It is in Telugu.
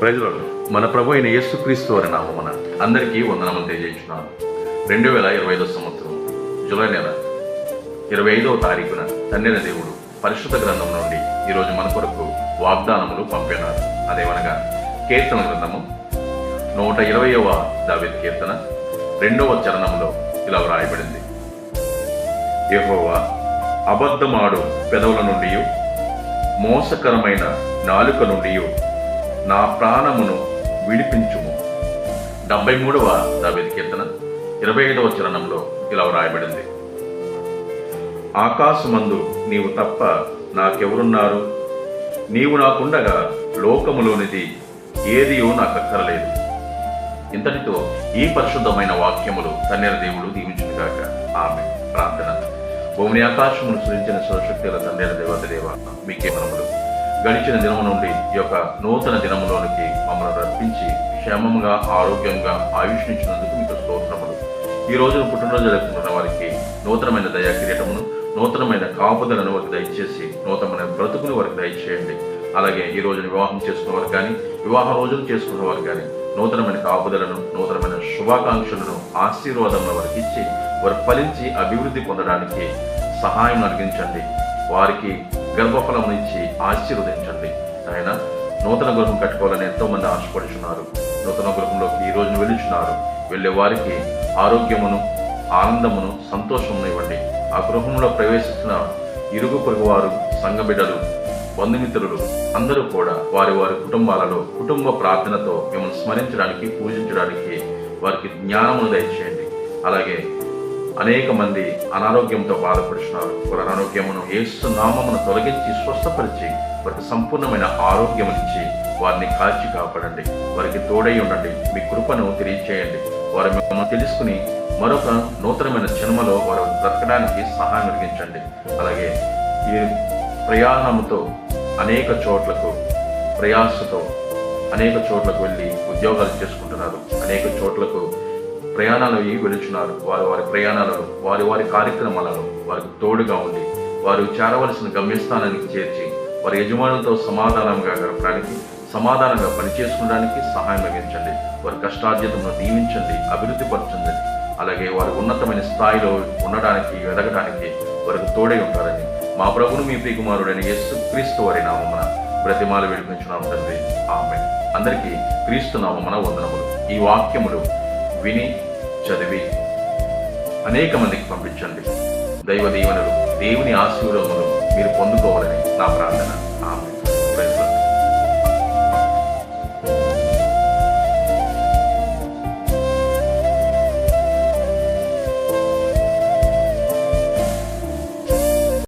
ప్రజలు మన ప్రభు అయిన యేసుక్రీస్తు వారి నామమున అందరికీ వందనములు తెలియజేస్తున్నాను. రెండు వేల ఇరవై ఐదో సంవత్సరం జూలై నెల ఇరవై ఐదవ తారీఖున తండ్రిన దేవుడు పరిశుద్ధ గ్రంథం నుండి ఈరోజు మన కొరకు వాగ్దానములు పంపినారు అదేమనగా కీర్తన గ్రంథము నూట ఇరవయవ దావిద్ కీర్తన రెండవ చరణంలో ఇలా వ్రాయబడింది. యహోవా అబద్ధమాడు పెదవుల నుండి మోసకరమైన నాలుక నుండి నా ప్రాణమును విడిపించుము. డెబ్బై మూడవ దావేది కీర్తన ఇరవై ఐదవ చరణంలో ఇలా వ్రాయబడింది. ఆకాశమందు నీవు తప్ప నాకెవరున్నారు? నీవు నాకుండగా లోకములోనిది ఏదియో నాకు అక్కరలేదు ఇంతటితో ఈ పరిశుద్ధమైన వాక్యములు తన్నెర దేవుడు దీవించుగాక ఆమె ప్రార్థన. భూమిని ఆకాశమును సృజించిన సరశక్తుల తండ్రి దేవత దేవ మీకే మనములు. గడిచిన దినము నుండి ఈ యొక్క నూతన దినములోనికి మమ్మల్ని రప్పించి క్షేమంగా ఆరోగ్యంగా ఆయుష్నించినందుకు మీకు స్తోత్రములు. ఈ రోజున పుట్టినరోజు జరుపుకుంటున్న వారికి నూతనమైన దయా కిరీటమును నూతనమైన కాపుదలను వారికి దయచేసి నూతనమైన బ్రతుకుని వారికి దయచేయండి. అలాగే ఈ రోజున వివాహం చేసుకున్న వారు కానీ వివాహ రోజులు చేసుకున్న వారు కానీ నూతనమైన కాపుదలను నూతనమైన శుభాకాంక్షలను ఆశీర్వాదములను వారికి ఇచ్చి వారు ఫలించి అభివృద్ధి పొందడానికి సహాయం అందించండి వారికి గర్భఫలం ఇచ్చి ఆశీర్వదించండి. ఆయన నూతన గృహం కట్టుకోవాలని ఎంతో మంది ఆశపడుచున్నారు. నూతన గృహంలోకి ఈ రోజున వెలుచున్నారు వెళ్ళే వారికి ఆరోగ్యమును ఆనందమును సంతోషమును ఇవ్వండి. ఆ గృహంలో ప్రవేశిస్తున్న ఇరుగు పొరుగు వారు సంఘబిడ్డలు బంధుమిత్రులు అందరూ కూడా వారి వారి కుటుంబాలలో కుటుంబ ప్రార్థనతో మిమ్మల్ని స్మరించడానికి పూజించడానికి వారికి జ్ఞానమును దయచేయండి. అలాగే అనేక మంది అనారోగ్యంతో బాధపడుతున్నారు వారి అనారోగ్యమును ఏసు నామమును తొలగించి స్వస్థపరిచి వారికి సంపూర్ణమైన ఆరోగ్యం ఇచ్చి వారిని కాల్చి కాపాడండి. వారికి తోడై ఉండండి. మీ కృపను తెలియచేయండి. వారు మిమ్మల్ని తెలుసుకుని మరొక నూతనమైన జన్మలో వారు బ్రతకడానికి సహాయం కలిగించండి. అలాగే ఈ ప్రయాణముతో అనేక చోట్లకు ప్రయాసతో అనేక చోట్లకు వెళ్ళి ఉద్యోగాలు చేసుకుంటున్నారు. అనేక చోట్లకు ప్రయాణాలు అయ్యి వెళుచున్నారు వారు వారి ప్రయాణాలలో వారి వారి కార్యక్రమాలలో వారికి తోడుగా ఉండి వారు చేరవలసిన గమ్యస్థానానికి చేర్చి వారి యజమానులతో సమాధానంగా గడపడానికి సమాధానంగా పనిచేసుకోవడానికి సహాయం లభించండి వారి కష్టార్జితమును దీవించండి అభివృద్ధి పరచండి. అలాగే వారి ఉన్నతమైన స్థాయిలో ఉండడానికి ఎదగడానికి వారికి తోడై ఉంటారని మా ప్రభును మీ ప్రియకుమారుడైన యేసు క్రీస్తు వారి నామమున ప్రతిమాలు విడిపించున్నాం తండ్రి. ఆమె అందరికీ క్రీస్తు నామమున వందనములు. ఈ వాక్యములు విని చదివి అనేక మందికి పంపించండి. దైవ దీవెనలు దేవుని ఆశీర్వాదములు మీరు పొందుకోవాలని నా ప్రార్థన. ఆమె